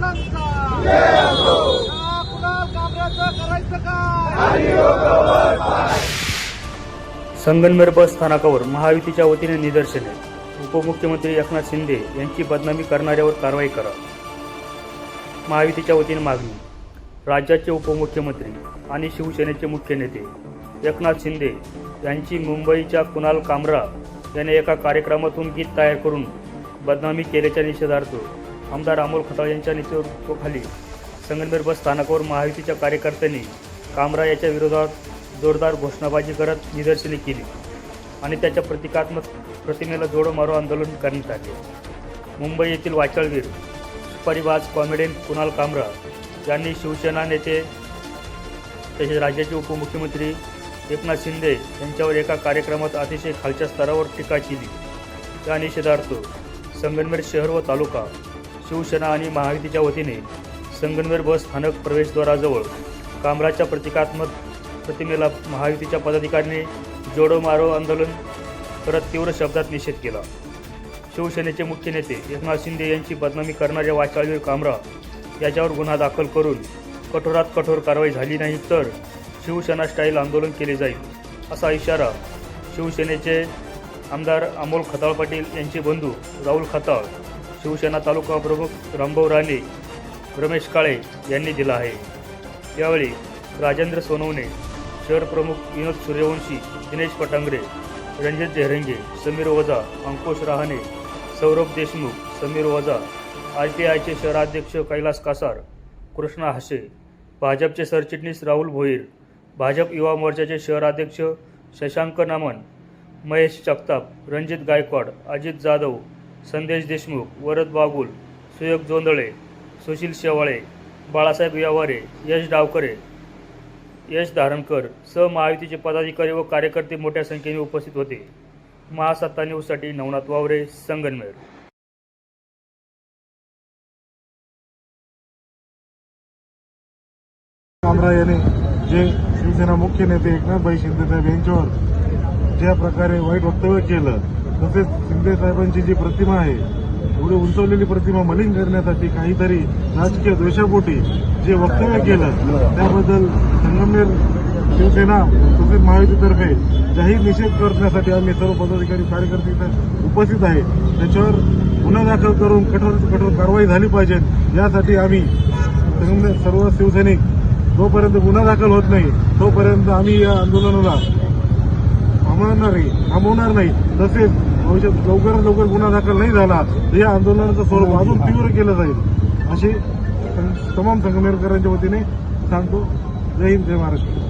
खताळ कुणाल कांबऱ्याचं करायचं काय संगनमेर बस स्थानकावर महायुतीच्या वतीने निदर्शने. उपमुख्यमंत्री एकनाथ शिंदे यांची बदनामी करणाऱ्यावर कारवाई करा. महायुतीच्या वतीने मागणी. राज्याचे उपमुख्यमंत्री आणि शिवसेनेचे मुख्य नेते एकनाथ शिंदे यांची मुंबईच्या कुणाल कामरा याने एका कार्यक्रमातून गीत तयार करून बदनामी केल्याच्या निषेधार्थ आमदार अमोल खताळ यांच्या नेतृत्वाखाली संगनमेर बस स्थानकावर महायुतीच्या कार्यकर्त्यांनी कामरा याच्या विरोधात जोरदार घोषणाबाजी करत निदर्शने केली आणि त्याच्या प्रतिकात्मक प्रतिमेला जोडो मारो आंदोलन करण्यात आले. मुंबई येथील वाचाळवीर सुपारीबाज कॉमेडियन कुणाल कामरा यांनी शिवसेना नेते तसेच राज्याचे उपमुख्यमंत्री एकनाथ शिंदे यांच्यावर एका कार्यक्रमात अतिशय खालच्या स्तरावर टीका केली. त्या निषेधार्थ संगनमेर शहर व तालुका शिवसेना आणि महायुतीच्या वतीने संगनमेर बस स्थानक प्रवेशद्वाराजवळ कामराच्या प्रतिकात्मक प्रतिमेला महायुतीच्या पदाधिकाऱ्यांनी जोडो मारो आंदोलन करत तीव्र शब्दात निषेध केला. शिवसेनेचे मुख्य नेते एकनाथ शिंदे यांची बदनामी करणाऱ्या वाचाळवीर कामरा याच्यावर गुन्हा दाखल करून कठोरात कठोर कारवाई झाली नाही तर शिवसेना स्टाईल आंदोलन केले जाईल असा इशारा शिवसेनेचे आमदार अमोल खताळ पाटील यांचे बंधू राहुल खताळ शिवसेना तालुका प्रमुख रामभाऊ राणे रमेश काळे यांनी दिला आहे. यावेळी राजेंद्र सोनवणे शहर प्रमुख विनोद सूर्यवंशी दिनेश पटांगरे रणजित देहरंगे समीर ओझा अंकुश रहाणे सौरभ देशमुख समीर ओझा आय टी आयचे शहराध्यक्ष कैलास कासार कृष्णा हासे भाजपचे सरचिटणीस राहुल भोईर भाजप युवा मोर्चाचे शहराध्यक्ष शशांक नामन महेश जगताप रणजित गायकवाड अजित जाधव संदेश देशमुख वरद बागुल सुयोग जोंदळे सुशील शेवाळे बाळासाहेब यावारे यश डावकरे यश धारणकर सह महायुतीचे पदाधिकारी व कार्यकर्ते मोठ्या संख्येने उपस्थित होते. महासत्ता न्यूजसाठी नवनाथ वावरे संगनमेर. कामरा याने जे शिवसेना मुख्य नेते एकनाथभाई शिंदे साहेब यांच्यावर ज्या प्रकारे वाईट वक्तव्य केलं तसेच शिंदे साहेबांची जी प्रतिमा आहे एवढी उंचवलेली प्रतिमा मलिन करण्यासाठी काहीतरी राजकीय द्वेषापोटी जे वक्तव्य केलं त्याबद्दल संगमनेर शिवसेना तसेच महायुतीतर्फे जाहीर निषेध करण्यासाठी आम्ही सर्व पदाधिकारी कार्यकर्ते इथं उपस्थित आहे. त्याच्यावर गुन्हा दाखल करून कठोर कठोर कारवाई झाली पाहिजे यासाठी आम्ही संगमनेर सर्व शिवसैनिक जोपर्यंत गुन्हा दाखल होत नाही तोपर्यंत आम्ही या आंदोलनाला थांबवणार नाही थांबवणार नाही. तसेच भविष्यात लवकरात लवकर गुन्हा दाखल नाही झाला तर या आंदोलनाचं स्वरूप अजून तीव्र केलं जाईल. अशी तमाम संगमेरकरांच्या वतीने सांगतो. जय हिंद जय महाराष्ट्र.